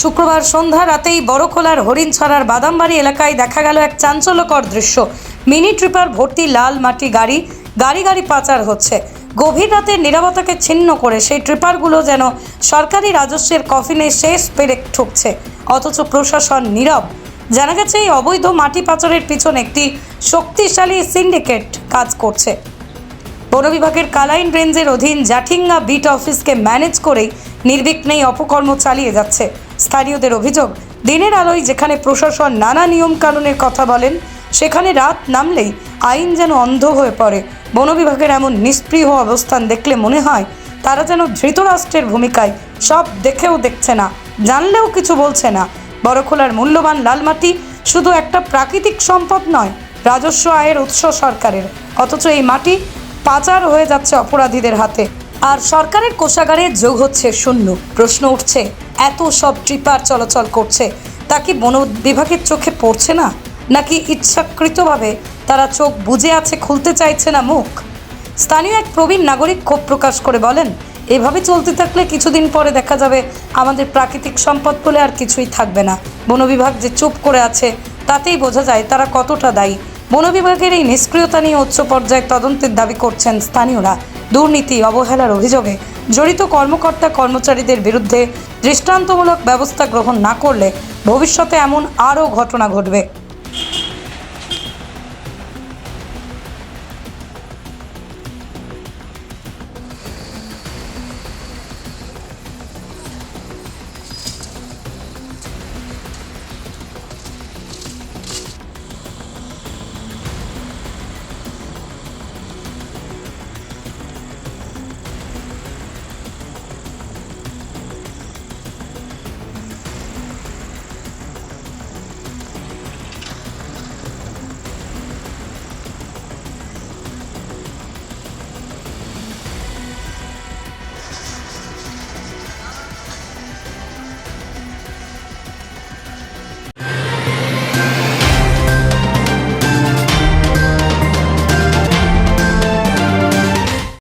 শুক্রবার সন্ধ্যা রাতেই বড়খোলার হরিণছড়ার বাদামবাড়ি এলাকায় দেখা গেল এক চাঞ্চল্যকর দৃশ্য। মিনি ট্রিপার ভর্তি লাল মাটি গাড়ি গাড়ি গাড়ি পাচার হচ্ছে। গভীর রাতের নিরাপত্তাকে ছিন্ন করে সেই ট্রিপারগুলো যেন সরকারি রাজস্বের কফিনে শেষ পেরেক ঠুকছে। অথচ প্রশাসন নীরব। জানা গেছে, এই অবৈধ মাটি পাচারের পিছনে একটি শক্তিশালী সিন্ডিকেট কাজ করছে। বন বিভাগের কালাইন রেঞ্জের অধীন জাঠিঙ্গা বিট অফিসকে ম্যানেজ করেই নির্বিঘ্নেই অপকর্ম চালিয়ে যাচ্ছে। স্থানীয়দের অভিযোগ, দিনের আলোয় যেখানে প্রশাসন নানা নিয়ম কানুনের কথা বলেন, সেখানে রাত নামলেই আইন যেন অন্ধ হয়ে পড়ে। বন বিভাগের এমন নিষ্পৃহ অবস্থান দেখলে মনে হয় তারা যেন ধৃতরাষ্ট্রের ভূমিকায় সব দেখেও দেখছে না, জানলেও কিছু বলছে না। বড়খোলার মূল্যবান লালমাটি শুধু একটা প্রাকৃতিক সম্পদ নয়, রাজস্ব আয়ের উৎস সরকারের। অথচ এই মাটি পাচার হয়ে যাচ্ছে অপরাধীদের হাতে। আর সরকারের কোষাগারে যোগ হচ্ছে শূন্য। প্রশ্ন উঠছে, এত সব ট্রিপার চলাচল করছে, তা কি বন বিভাগের চোখে পড়ছে না? নাকি ইচ্ছাকৃতভাবে তারা চোখ বুজে আছে, খুলতে চাইছে না মুখ? স্থানীয় এক প্রবীণ নাগরিক ক্ষোভ প্রকাশ করে বলেন, এভাবে চলতে থাকলে কিছুদিন পরে দেখা যাবে আমাদের প্রাকৃতিক সম্পদ বলে আর কিছুই থাকবে না। বন বিভাগ যে চুপ করে আছে, তাতেই বোঝা যায় তারা কতটা দায়ী। বন বিভাগের এই নিষ্ক্রিয়তা নিয়ে উচ্চ পর্যায়ে তদন্তের দাবি করছেন স্থানীয়রা। দুর্নীতি, অবহেলার অভিযোগে জড়িত কর্মকর্তা, কর্মচারীদের বিরুদ্ধে দৃষ্টান্তমূলক ব্যবস্থা গ্রহণ না করলে ভবিষ্যতে এমন আরও ঘটনা ঘটবে।